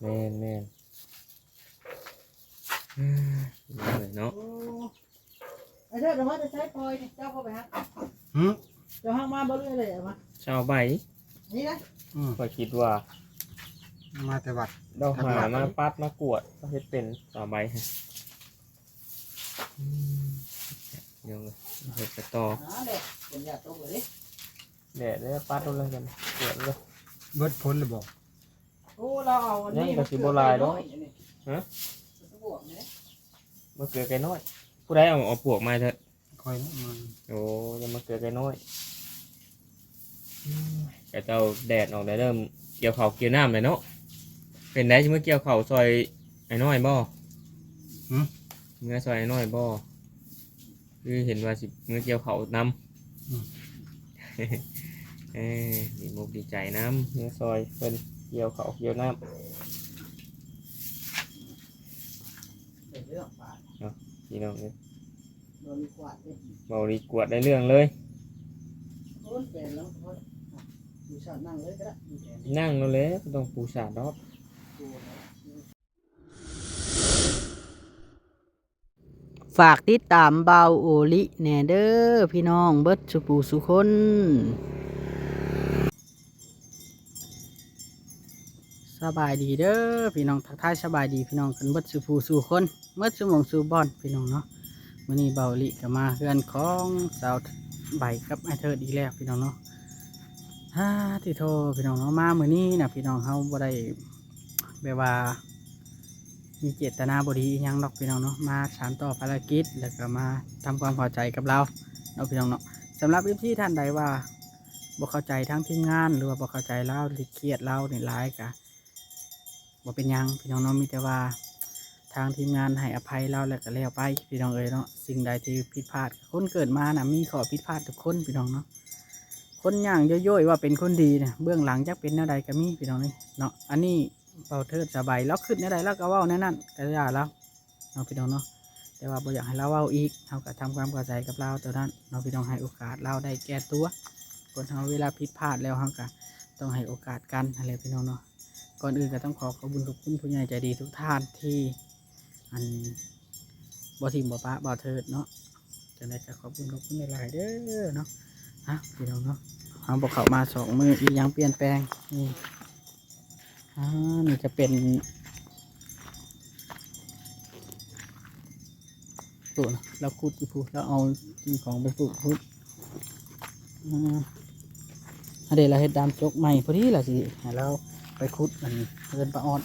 แม่นแม่นอืมเอาเลยเนาะโอ้ไอ้เจ้าเดี๋ยวว่าจะใช้ปล่อยนี่เจ้าเข้าไปฮะหืมเจ้าห้างมาบ่เรื่อยเลยเอามาชาวใบนี่นะอืมก็คิดว่ามาแต่วัด เราหามาปัดมากวดก็เฮ็ดเป็นชาวใบฮะอืมเดี๋ยวเลยเฮ็ดไปต่อหาเด็กเป็นยาตกเลยดิแดดได้ปัดเอาเลยกันกวดเลยเบิดพ้นเลยบอก โอ้เราเอาอันนี้ยังก็สิบ่ลายเนาะ ฮะบวกเนี่ยมะเขือไก่น้อย ผู้ใดเอาเอาปลวกมาเถอะคอยนะมันโอ้ยังมะเขือไก่น้อยอืมแต่เจ้าแดดออกได้เริ่มเกี่ยวเขาวเกี่ยวน้ำเลยเนาะเป็นได้ใช่ไหมเกี่ยวเขาวซอยไอ้น้อยบ่หืมเมื่อซอยไอ้น้อยบ่คือเห็นว่าสิเมื่อเกี่ยวเขาวนำเอ้ยดีมุกดีใจน้ำเมื่อซอยเป็น เกี่ยวเขาวเกี่ยวน้เป็นเรื่องป่าำพี่น้องเนี่ยโดนกวาดเลยเบาดีกวดได้เรื่องเลยโอ้ยเป็นแล้วโอ้ยดูชาตินั่งเลยก็ได้ดูแขนนั่งแล้วเลยบ่ต้องปูสาดดอกดูฝากติดตามเบาโอลิแหน่เด้อพี่น้องเบิดสุปูสุคน สบายดีเด้อพี่น้องทักทายสบายดีพี่น้องกันเบิดสุปูสุคนเบิดสุหมองสุบอนพี่น้องเนาะมื้อนี้เบาลิก็มาเฮือนของสาวใบกับไอเทิดอีกแล้วพี่น้องเนาะฮ่าที่โทพี่น้องเนาะมามื้อนี้นะพี่น้องเฮาบ่ได้แบบว่า มีเจตนาบดียังดอกพี่น้องเนาะมาสานต่อภารกิจแล้วก็มาทำความเข้าใจกับเราเนาะพี่น้องเนาะสำหรับพี่ท่านใดว่าบ่เข้าใจทั้งทีมงานหรือว่าบ่เข้าใจเราหรือเครียดเราในร้ายกะ บ่เป็นยังพี่น้องเนาะมีแต่ว่าทางทีมงานให้อภัยเราแล้วก็แล้วไปพี่น้องเอ๋ยเนาะสิ่งใดที่ผิดพลาดคนเกิดมาน่ะมีข้อผิดพลาดทุกคนพี่น้องเนาะคนอย่างย่อยๆว่าเป็นคนดีเนี่ยเบื้องหลังจักเป็นแนวใดก็มีพี่น้องนี่เนาะอันนี้เบาเทิดสบายแล้วขึ้นในใดแล้วก็ว้าในนั้นก็ได้แล้วเนาะพี่น้องเนาะแต่ว่าบ่อยากให้เราเว้าอีกเราก็ทำความเข้าใจกับเราตัวนั้นเนาะพี่น้องให้โอกาสเราได้แก้ตัวคนเราเวลาผิดพลาดแล้วเราก็ต้องให้โอกาสกันอะไรพี่น้องเนาะ ก่อนอื่นก็ต้องขอขอบคุณขอบคุณผู้ใหญ่ใจดีทุกท่านที่อันบ่ทิมบ่ปะบ่เทิดเนาะจะได้ก็ขอบคุณขอบคุณหลายๆเด้อเนาะฮะพี่น้องเนาะเราบอกเขามาสองมืออีกยังเปลี่ยนแปลงนี่อ่านี่จะเป็นตัวนะเราขุดอยู่พูแล้วเอาสิ่งของไปปลูกพุดอ่าเดี๋ยวเราเห็ดดามจกใหม่พอดีล่ะสิให้เรา ไปขุดมันเดินปลาออด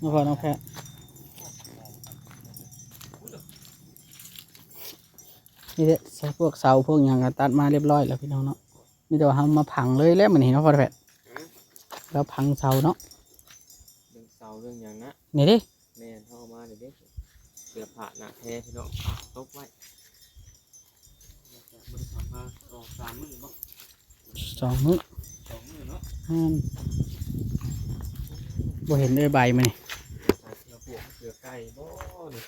มาพอน้องแพะนี่แหละใส่พวกเสาพวกอย่างก็ตัดมาเรียบร้อยแล้วพี่น้องเนาะนี่แต่ว่าเรามาผังเลยแล้วมันเห็นเนาะพอแพทแล้วผังเสาเนาะเรื่องเสาเรื่องอย่างนะนี่ดิแม่นเข้ามาเดี๋ยวเด็ก เสือผ่าหนักแท้พี่น้องตบไว้บริษัทมาสองสามมือบ่สองมื้อสองมือเนาะห้ามบ่เห็นเลยใบมันนี่ใส่เสือปวกเสือไก่บ่นี่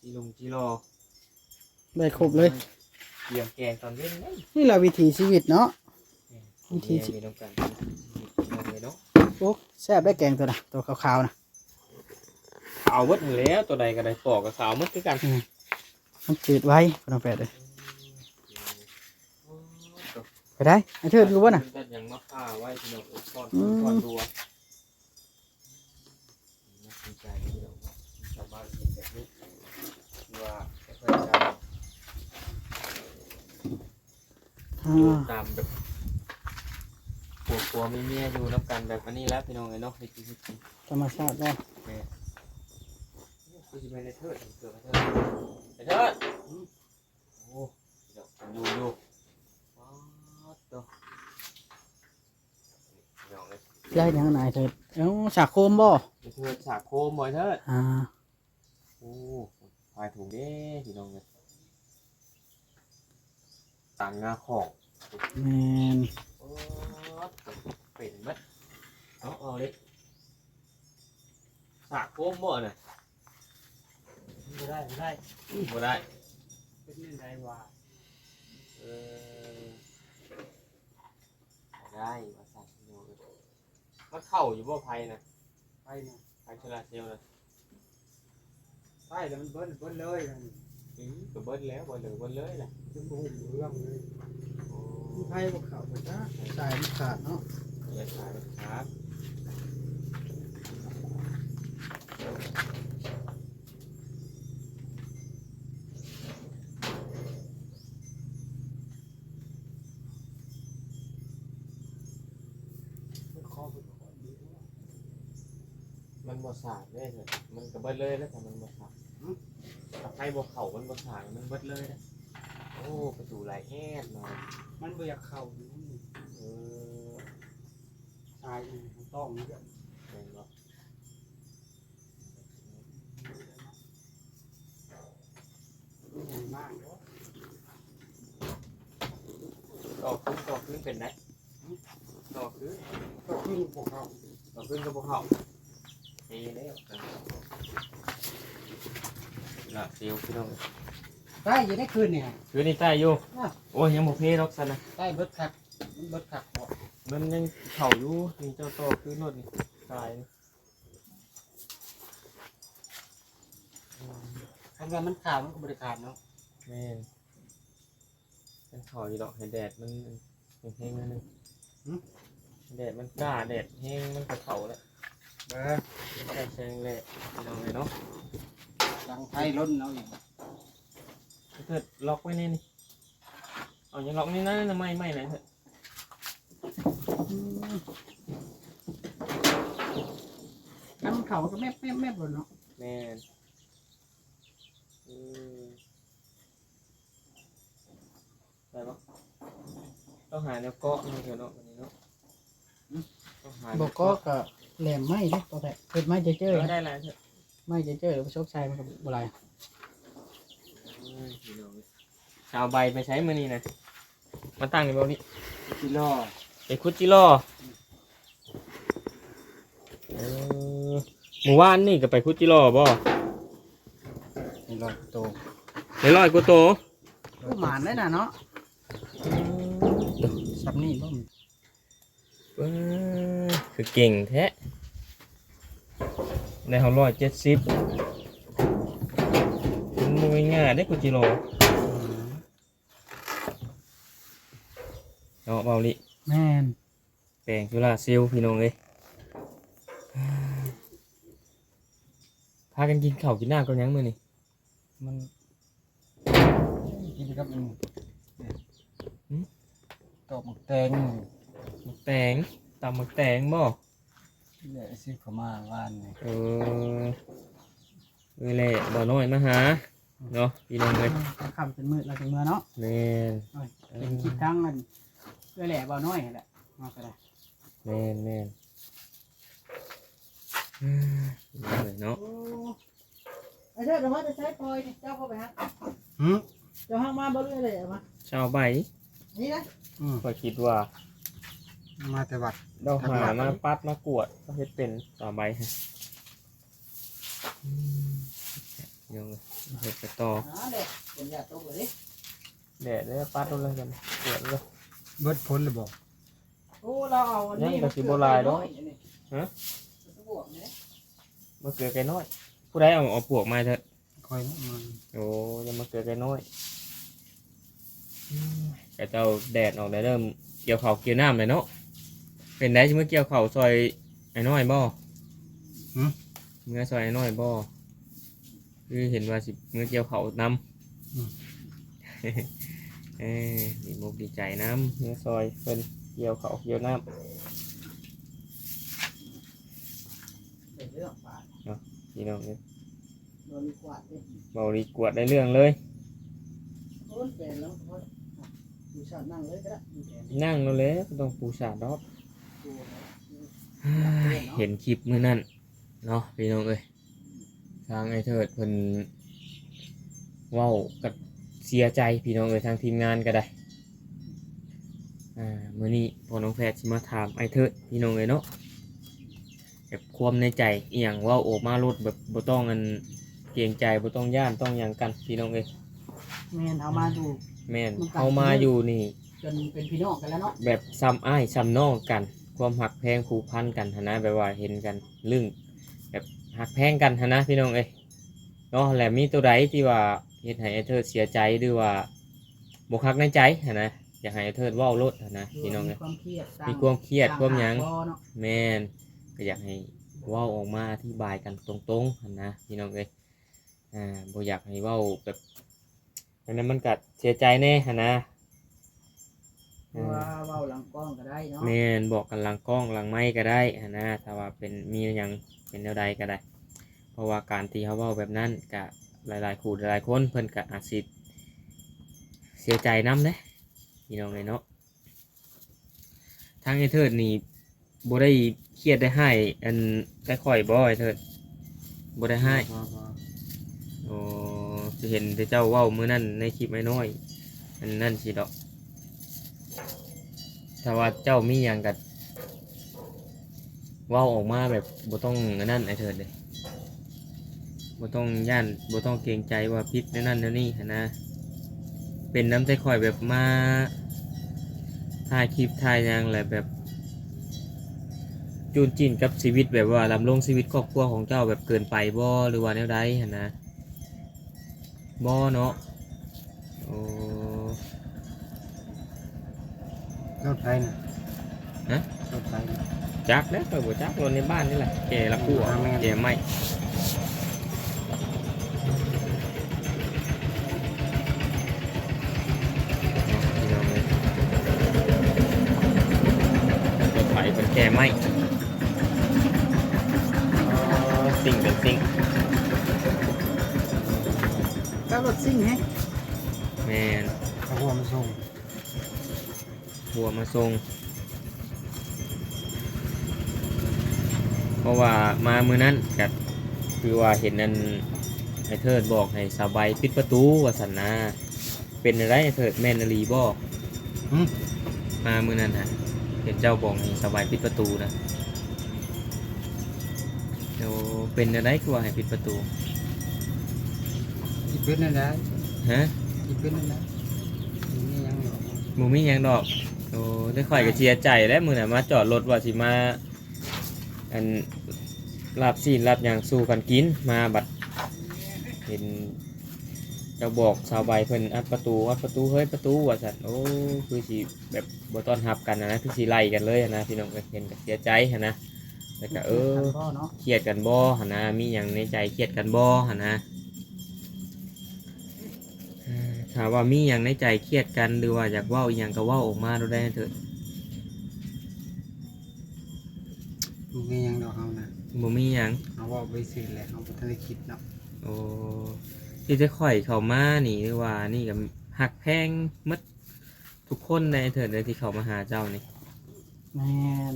จีลงจีรอได้ครบเลยเกี่ยงแกงตอนเล่นเลยนี่แหละวิถีชีวิตเนาะวิวิธีธีสิมีต้องการเลยเนาะโอ้แซ่บได้แกงตัวน่ะตัวขาวๆนะ ขาวหมดแล้วตัวใดก็ได้ปอกกับขาวหมดคือกันมันจืดไว้พอน้องแพทเลยไปได้ไอ้เทิดรู้ว่าน่ะแต่ยังมาฆ่าไว้พี่น้องก่อนอืมก่อนดัวน่าสนใจพี่น้องชาวบ้านเห็นแบบนี้ว่าไม่ค่อยจะอ่าตามแบบผัวผัวมีเมียอยู่น้ำกันแบบอันนี้แล้วพี่น้องไอ้เนาะในชีวิตจริงธรรมชาติเนาะแม่กูจะไปในเทิดเกิดในเทิดในเทิดโอ้เดี๋ยวดูดูว้าวตัวน้องเลยได้ยังไงเทิดเอ้าสาโคมบ่ในเทิดฉากโคมบ่อยเทิดอ่าโอ้พายถุงเด้พี่น้องเลยต่างงาของแมนโอ้เป็นมัดเอาเอาเลยฉากโคมบ่น่ะ ไม่ได้ไม่ได้บ่ได้เป็นเรื่องไรวะเออได้ว่าสัตว์โยนมันเข้าอยู่บ่ไพ่นะไปนะไพ่ชลาเซลนะไปแล้วมันเบิ้ลเบิ้ลเลยนะอืมก็เบิดแล้วบ่เหลือเบิดเลยแหละจนบุ้มเรื่องเลยโอ้มีไพ่บกเขาไปจ้าสายมันขาดเนาะยขายครับ มันคอมันคอดีด้วยมันบ่สาดเลยเถอะมันก็เบิดเลยแล้วแต่มันบ่สาดถ้าไพ่บ่เข้ามันบ่สาดมันเบิดเลยนะโอ้ประตูหลายแอดหน่อยมันเบียกเข่าอยู่นี่เออตายนี่มันต้องเยอะเห็นบ่ใหญ่มากเนาะต่อขึ้นต่อขึ้นเป็นได้ต่อขึ้นก็ ขึ้นพวกเขาต่อขึ้นก็บ่เขาเฮ้ยแล้วละเซียวพี่น้องได้อยู่ในคืนเนี่ยคือนี่ใต้อยู่อ้าว โอ้ยยังบ่เพลหรอกซั่นนะได้เบิดคักเบิดคักบ่มันยังเข่าอยู่นี่เจ้าโตคือรถนี่ตายนี่ทำงามันขาดมันก็บริการเนาะแม่นเป็นเข่าอยู่ดอกให้แดดมันแห้งๆนิดนึง แดดมันกล้าแดดแห้งมันก็เข่าแล้วเบ้อแดดแซงแหละพี่น้องเลยเนาะดังไพ่ล้นเอาอีกถ้าเกิดล็อกไว้นี่นี่เอายังล็อกนี่นะนะไม่ไม่เลยเถอะน้ำเขาก็แม่แม่แม่บนเนาะแม่นอืมได้ปะต้องหาแนวเกาะนี่เถอะเนาะวันนี้เนาะต้องหาแนว บอกก็กับแหลมไม้เด้ตัวแต่เกิดไม้จะเจเอออได้แล้วเถอะไม้จะเจอหรือว่าโชคชัยมันกับอะไรชาวใบไปใช้มือนี่นะมาตั้งอยู่ตรงนี้กิโลไอ้คุดจิโร่เออหมู่บ้านนี่ก็ไปคุดจิโร่บ่กิโลโตเดี๋ยวลอยกูโต ผู้หมานได้น่ะเนาะสับนี่บ่มเออ คือเก่งแท้ในเขาร้อยเจ็ดสิบมันมวยง่ายได้คุดจิโร่เนาะเบาลิแม่นแปลงจุฬาเซลลพี่น้องเลยพากันกินข้าวกินน้ำกันยังมือนี่มันกินกับมันตกหมกแตง หมึกแตงตำหมึกแตงบ่เนี่ยซื้อเขามาว่านนี่เออเออแหละบ่น้อยมาหาเนาะพี่น้องเลยจะคำเป็นมืดเราถึงเมื่อเนาะแม่นเป็นคลิปทั้งมันเพื่อแหล่เบาน้อยนั่นแหละมาก็ได้แม่นแม่นอืมเอาเลยเนาะโอ้ไอ้เจ้าเดี๋ยวว่าจะใช้พลอยนี่เจ้าเข้าไปฮะหืมเจ้าห้างมาบ่เรื่อยเลยเอามาชาวใบนี่นะอืมก็คิดว่า มาแต่วัดเราหามาปัดมากวดก็เฮ็ดเป็นชาวใบฮะอืมเดี๋ยวเลยเฮ็ดไปต่อหาเด็กเป็นยาตัวเลยแดดแล้วปัดเอาเลยกันกวดเลยเบิดพ้นเลยบอกโอ้เราเอาอันนี้ยังแต่สิบ่ลายเนาะฮะบวกเนี่ยมาเกลือไก่น้อย ผู้ใดเอาเอาปวกมาเถอะคอยมันโอ้ยังมาเกลือไก่น้อยอืมแต่เจ้าแดดออกได้เริ่มเกี่ยวเขาวเกี่ยวน้ำเลยเนาะ เป็นได้ใช่ไหมเกี่ยวเขาวซอยไอ้น้อยบ่เมื่อซอยไอ้น้อยบ่คือเห็นว่าสิเมื่อเกี่ยวเขาวนำเอ้ยดีมุกดีใจน้ำเมื่อซอยเป็นเกี่ยวเขาวเกี่ยวน้เป็นเรื่องป่าำพี่น้องเนี่ยโดนกวาดเลยเบาดีกวดได้เรื่องเลย โอ้ยเป็นแล้วเพราะอยู่ชาตินั่งเลยก็ได้อยู่แทนนั่งแล้วเลยบ่ต้องปูสาดดอกตัว เห็นคลิปมื้อนั่นเนาะพี่น้องเอ้ยทางไอ้เทิดเพิ่นเว้ากับเสียใจพี่น้องเอ้ยทางทีมงานก็ได้อ่ามื้อนี้พอน้องแพทย์สิมาถามไอ้เทิดพี่น้องเอ้ยเนาะแบบความในใจอีหยังเว้าออกมาลดแบบบ่ต้องอันเกรงใจบ่ต้องย่านต้องหยังกันพี่น้องเอ้ยแม่นเอามาดูแม่นมันกัดเอามาอยู่นี่จนเป็นพี่น้องกันแล้วเนาะแบบซ้ำอ้ายซ้ำน้องกัน ความหักแพงผูกพันกันหั้นนะแบบว่าเห็นกันลึ่งแบบหักแพงกันหั้นนะพี่น้องเอ้ยเนาะแล้วมีตัวใดที่ว่าเฮ็ดให้ไอ้เทิดเสียใจหรือว่าบ่คักในใจหั้นนะอยากให้ไอ้เทิดเว้ารถหั้นนะพี่น้องมีเอ้ยความเครียดสร้งมีความเครียดสร้ความหยังบ่เนาะแม่นก็อยากให้เว้าออกมาอธิบายกันตรงๆหั้นนะพี่น้องเอ้ยอ่าบ่อยากให้เว้าแบบอันนั้นมันก็เสียใจแน่หั้นนะหรือ ว่าเว้าหลังกล้องก็ได้เนาะแม่นบอกกันหลังกล้องหลังไม้ก็ได้หั้นนะถ้าว่าเป็นมีอหยังเป็นแนวใดก็ได้ เพราะว่าการที่เขาเว้าแบบนั้นกะหลายๆคู่หลายๆคนเพิ่นกะอาจสิเสียใจน้ำเด้พี่น้องเลยเนาะทางไอ้เทิดนี่บ่ได้เครียดได้ให้อันได้ค่อยบ่ไอ้เทิดบ่ได้ให้พอพอโอ้จะเห็นแต่เจ้าเว้ามื้อนั้นในคลิปไอ้น้อยอันนั่นสิดอก ถ้าว่าเจ้ามีหยังกัดว้าออกมาแบบบ่ต้องอันนั่นไอเถิดเลยบ่ต้องย่านบ่ต้องเกรงใจว่าพิษนั่นนั่นนั่นนี่นะ เป็นน้ำใจคอยแบบมาถ่ายคลิปถ่ายยังแหละแบบ จูนจินกับชีวิตแบบว่าลำลงชีวิตครอบครัวของเจ้าแบบเกินไปบ่หรือว่าแนวใดนนะบ่เนาะโอ้ รถไฟน่ะฮะรถไฟน่ะจักแล้วเปิดบ่จักรถในบ้านนี่แหละแกละกู้อ่าแม่นแกไม่พี่น้องเอ้ยรถไฟเป็นแกไม่อ๋อสิ่งเป็นสิ่งก็รถซิ่งแฮะแมนเอาหัวมาส่ง หัวมาทรงเพราะว่ามามือนั้นกัคือว่าเห็นนั่นไอเทิดบอกให้สบายปิดประตูว่าสันนาเป็นอะไรไอ้เทิดแมนอลีบอกหึมามือนั้นฮะเห็นเจ้าบอกให้สบายปิดประตูนะเดี๋ยวเป็นอะไรคือว่าให้ปิดประตูอีเป็นนั่นได้ฮะอีเป็นนั่นได้นี่ยังอยู่หมูมีหยังดอกโอ้ได้ข่อยกับเชียใจแล้วมือน่ะมาจอดรถว่าสิมาอันลาบซีนลาบหยางสู้กันกินมาบัดเห็นเจ้าบอกชาวใบเพิ่นอัดประตูอัดประตูเฮ้ยประตูว่าสัตว์โอ้คือสิแบบบ่ต้อนรับกันนะนะคือสิไล่กันเลยอะนะพี่น้องก็เห็นก็เสียใจหันนะแล้วก็เออพ่อเนาะเครียดกันบ่หันนะมีหยังในใจเครียดกันบ่หันนะ ถามว่ามีหยังในใจเครียดกันหรือว่าอยากเว้าอีหยังก็เว้าออกมาดูได้เถิดมันมียังดอกเฮานะบ่มีหยังเอาว่าไปซื้อแหละเฮาบ่ทันได้คิดเนาะโอ้ที่จะข่อยเข้ามานี่หรือว่านี่ก็หักแพงหมดทุกคนในเถิดเลยที่เขามาหาเจ้านี่แม่น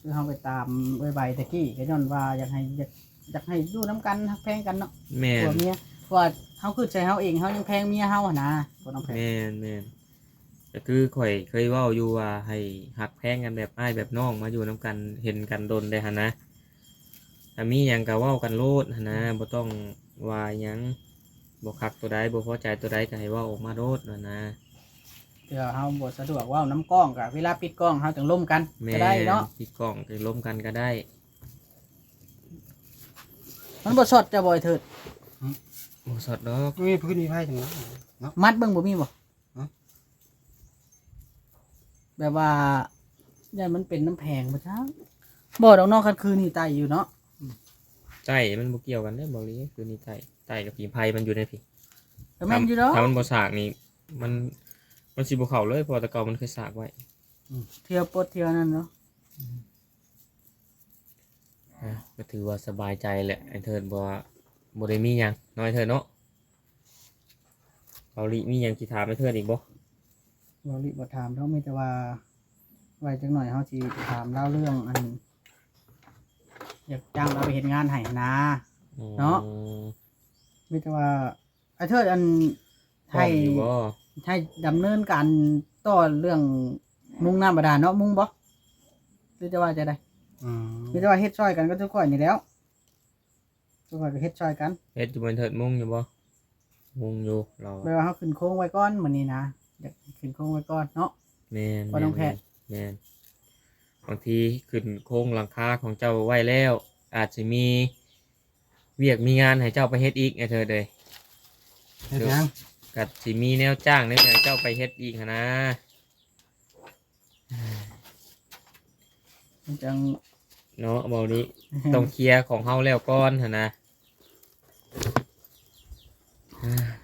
คือเฮาไปตามใบใบตะกี้ก็ย้อนว่าอยากให้อยากอยากให้อยู่น้ำกันฮักแพงกันเนาะแม่ผัวนเมียเพราะว่า เฮาคือใจเฮาเองเฮายังแพงเมียเฮาอะนะบ่ต้องแพงแม่นแม่นก็คือข่อยเคยเว้าอยู่ว่าให้หักแพงกันแบบอ้ายแบบน้องมาอยู่น้กันเห็นกันโดนได้หันนะถ้ามีหยังก็เว้ากันโลดหันนะบ่ต้องว่าหยังบ่คักตัวใดบ่พอใจตัวใดก็ให้เว้าออกมาโลดหั้นนะ เดี๋ยวเฮาบ่สะดวกเว้าน้ำกล้องก็เวลาปิดกล้องเฮาต้องล่มกันแม่ก็ได้เนาะที่กล่องก็ล้มกันก็ได้มันบ่สดจะบ่อยเถิด บ่สดดอกมีพื้นมีไฟจังเนาะ มัดเบิ่งบ่มีบ่ฮะ แบบว่าย่านมันเป็นน้ำแพงบ่จ้าบ่ดอกเนอกคันคืนนี่ตายอยู่เนาะใต้มันบ่เกี่ยวกันเด้อบ่ลีคือนี่ใต้ใต้กับผีไผมันอยู่ในผีก็แม่นอยู่เนาะถ้ามันบ่สากนี่มันมันสิบ่เข้าเลยเพอแตะเกามันเคยสากไว้เที่ยวปลดเที่ยวนั่นเนาะอะก็ถือว่าสบายใจแหละไอ้เทิดบ่ว่า บ่ได้มีหยังน้อยเทิดเนาะเกาหลีมีหยังสิถามไอ้เทิดอีกบ่เราลิบ่ถามเฮามีแต่ว่าไว้จังหน่อยเฮาสิถามเล่าเรื่องอัน อยากจ้างเราไปเฮ็ดงานให้นะ เนาะ อืมมีแต่ว่าไอ้เทิดอันพร้อให้มอยู่บ่ให้ดำเนินการต่อเรื่องมุงน้ำบาดาลเนาะมุงบ่หรือจะว่าจะได้อืมหรือจะว่าเฮ็ดช่วยกันก็ทุกคนนี่แหล้ว ทุกคนก็เฮ็ดช่วยกันเฮ็ดอยู่บนเทิดมุ่งอยู่บ่งงอยู่เราแปลว่าเขาขึ้นโค้งไว้ก่อนมื้อนี้นะอยากขึ้นโค้งไว้ก่อนเนาะแมนบ่ต้องแพะแมนบางทีขึ้นโค้งหลังคาของเจ้าไว้แล้ว อาจจะมี เวียกมีงานให้เจ้าไปเฮ็ดอีกไอ้เธอเลยเฮ็ดหยังกัดสิมีแนวจ้างในการเจ้าไปเฮ็ดอีกหั้นนะมันจังเนาะเบานี้ ต้องเคลียร์ของเฮาแล้วก่อนหั้นนะอ่า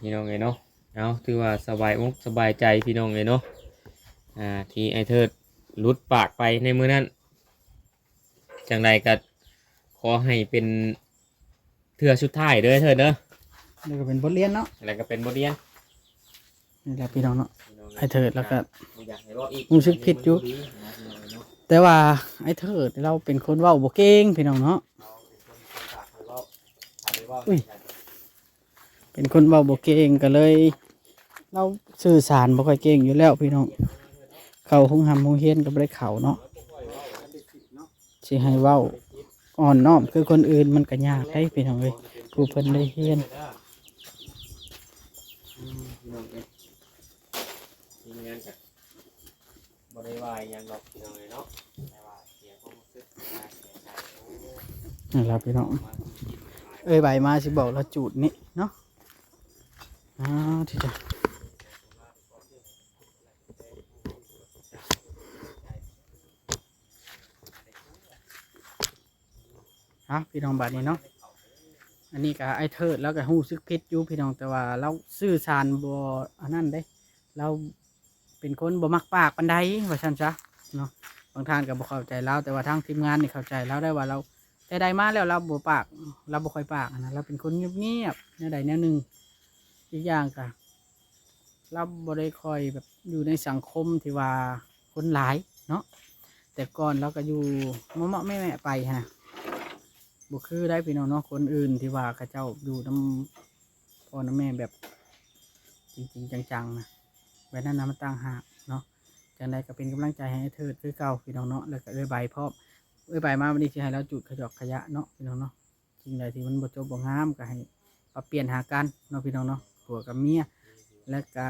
พี่น้องเอ้ยเนาะเอาถือว่าสบายอกสบายใจพี่น้องเอ้ยเนาะอ่าที่ไอ้เทิดหลุดปากไปในมือนั้นจังใดก็ขอให้เป็นเทือชุดท้ายเด้อเถิดเด้อนี่ก็เป็นบทเรียนเนาะแล้วก็เป็นบทเรียนนี่แหละพี่น้องเนาะพี่น้งไอ้เถิดแล้วก็บ่อยากให้รออีกรู้สึกผิดอยู่แต่ว่าไอ้เถิดเราเป็นคนเว้าบ่เก่งพี่น้องเนาะอุ้ย เป็นคนเว้าบ่เก่งก็เลย เราสื่อสารบ่ค่อยเก่งอยู่แล้วพี่น้อง เข้าห้องหำห้องเฮียนก็บ่ได้เข้าเนาะสิให้เว้าอ่อนน้อมคือคนอื่นมันก็ยากได้พี่น้องเอ้ยผู้เพิ่นได้เฮียนอืมพี่น้องเอ้ยทีมงานกับบริวารยังดอกพี่น้องเลยเนาะแต่ว่าเสียความรู้สึกได้เสียใจโอ้นี่ล่ะพี่น้องมากินหลายเอ้ยใบมาสิบอกเราจูดนี่เนาะ อ้าวที่จะอะพี่น้องบาดนี้เนาะอันนี้ก็ไอเทิดแล้วก็หู้ซึกพิษอยู่พี่น้องแต่ว่าเราสื่อสารบ่อันนั้นเด้ เราเป็นคนบ่มักปากปันใดว่าซั่นซะเนาะบางท่านก็บ่เข้าใจเราแต่ว่าทางทีมงานนี่เข้าใจเราได้ว่าเราแต่ใดมาแล้วเราบ่ปาก เราบ่ค่อยปากนะเราเป็นคนเงียบๆแนวใดแนวหนึ่ง อีกอย่างก็เราบ่ได้คอยแบบอยู่ในสังคมที่ว่าคนหลายเนาะแต่ก่อนเราก็อยู่มะมะแม่แม่ไปฮะบ่คือได้พี่น้องเนาะคนอื่นที่ว่าเขาเจ้าอยู่น้ำพ่อน้ำแม่แบบจริงๆจังๆนะแบบนั้นนะมันต่างหากเนาะจังใดก็เป็นกำลังใจให้เธอคือเก่าพี่น้องเนาะแล้วก็เอ้ยใบพร้อมเอ้ยไปมาวันนี้ที่ให้เราจุดขยอกขยะเนาะพี่น้องเนาะสิ่งใดที่มันบ่จบบ่งามก็ให้ปรับเปลี่ยนหากันเนาะพี่น้องเนาะ ผัวกับเมียและก็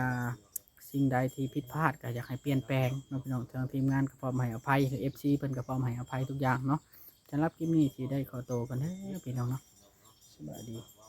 สิ่งใดที่ผิดพลาดก็อยากให้เปลี่ยนแปลงเนาะพี่น้องทางทีมงานก็พร้อมให้อภัยเอฟซีเพิ่นก็พร้อมให้อภัยทุกอย่างเนาะสำหรับคลิปนี้ที่ได้ขอโตวกันเด้อพี่น้องเนาะสวัสดี